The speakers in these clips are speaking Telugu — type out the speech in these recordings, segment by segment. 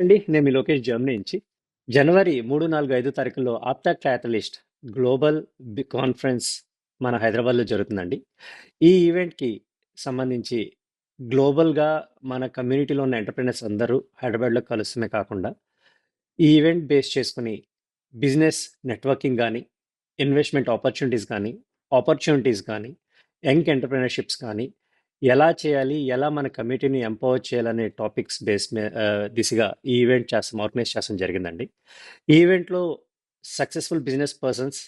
అండి నేను మీ లోకేష్ జర్మనీ నుంచి. జనవరి మూడు నాలుగు ఐదు తారీఖుల్లో ఆప్తా క్యాటలిస్ట్ గ్లోబల్ కాన్ఫరెన్స్ మన హైదరాబాద్లో జరుగుతుందండి. ఈ ఈవెంట్కి సంబంధించి గ్లోబల్గా మన కమ్యూనిటీలో ఉన్న ఎంటర్ప్రినర్స్ అందరూ హైదరాబాద్లో కలుస్తమే కాకుండా ఈ ఈవెంట్ బేస్ చేసుకుని బిజినెస్ నెట్వర్కింగ్ కానీ ఇన్వెస్ట్మెంట్ ఆపర్చునిటీస్ కానీ ఆపర్చునిటీస్ కానీ యంగ్ ఎంటర్ప్రినర్షిప్స్ కానీ ఎలా చేయాలి ఎలా మన కమిటీని ఎంపవర్ చేయాలనే టాపిక్స్ బేస్ మే దిశగా ఈ ఈవెంట్ చేస్తాం ఆర్గనైజ్ చేస్తాం జరిగిందండి. ఈ ఈవెంట్లో successful business persons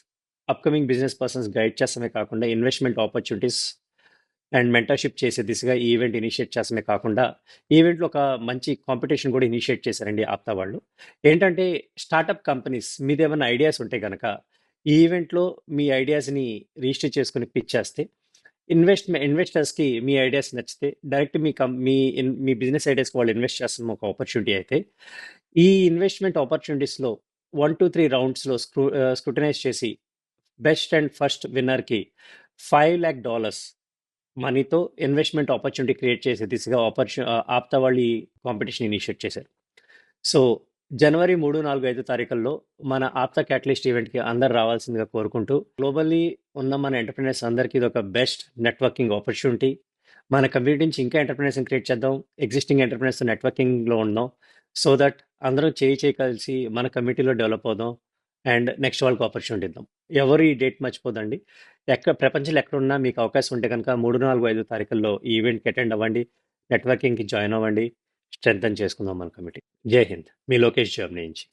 upcoming business persons guide చేస్తమే కాకుండా ఇన్వెస్ట్మెంట్ ఆపర్చునిటీస్ అండ్ మెంటర్షిప్ చేసే దిశగా ఈ ఈవెంట్ ఇనిషియేట్ చేస్తమే కాకుండా ఈవెంట్లో ఒక మంచి కాంపిటీషన్ కూడా ఇనిషియేట్ చేశారండి ఆప్తా వాళ్ళు. ఏంటంటే స్టార్టప్ కంపెనీస్ మీద ఏమైనా ఐడియాస్ ఉంటే కనుక ఈ ఈవెంట్లో మీ ఐడియాస్ని రిజిస్టర్ చేసుకుని పిచ్ చేస్తే ఇన్వెస్ట్ ఇన్వెస్టర్స్కి మీ ఐడియాస్ నచ్చితే డైరెక్ట్ మీ కం మీ ఇన్- మీ బిజినెస్ ఐడియాస్కి వాళ్ళు ఇన్వెస్ట్ చేస్తున్న ఒక ఆపర్చునిటీ అయితే ఈ ఇన్వెస్ట్మెంట్ ఆపర్చునిటీస్లో వన్ టూ త్రీ రౌండ్స్లో స్క్రూ స్క్రూటనైజ్ చేసి బెస్ట్ అండ్ ఫస్ట్ విన్నర్కి ఫైవ్ ల్యాక్ డాలర్స్ మనీతో ఇన్వెస్ట్మెంట్ ఆపర్చునిటీ క్రియేట్ చేసే దిశగా ఆపర్చు ఆప్తా వాళ్ళు ఈ కాంపిటీషన్ ఇనిషియేట్ చేశారు. సో జనవరి మూడు నాలుగు ఐదు తారీఖుల్లో మన ఆప్తా క్యాటలిస్ట్ ఈవెంట్కి అందరు రావాల్సిందిగా కోరుకుంటూ గ్లోబల్లీ ఉన్న మన ఎంటర్ప్రినర్స్ అందరికీ ఇది ఒక బెస్ట్ నెట్వర్కింగ్ ఆపర్చునిటీ. మన కమ్యూనిటీ నుంచి ఇంకా ఎంటర్ప్రినర్స్ క్రియేట్ చేద్దాం. ఎగ్జిస్టింగ్ ఎంటర్ప్రినర్స్ నెట్వర్కింగ్లో ఉందాం. సో దట్ అందరం చేయి చేయి కలిసి మన కమ్యూనిటీలో డెవలప్ అవుదాం. అండ్ నెక్స్ట్ వాళ్ళకి ఆపర్చునిటీ ఇద్దాం. ఎవరు ఈ డేట్ మర్చిపోదండి. ఎక్కడ ప్రపంచంలో ఎక్కడున్నా మీకు అవకాశం ఉంటే కనుక మూడు నాలుగు ఐదు తారీఖుల్లో ఈ ఈవెంట్కి అటెండ్ అవ్వండి. నెట్వర్కింగ్కి జాయిన్ అవ్వండి. స్ట్రెంగ్ చేసుకుందాం మన కమిటీ జై హింద్. మీ లోకేష్ జాబ్ నుంచి.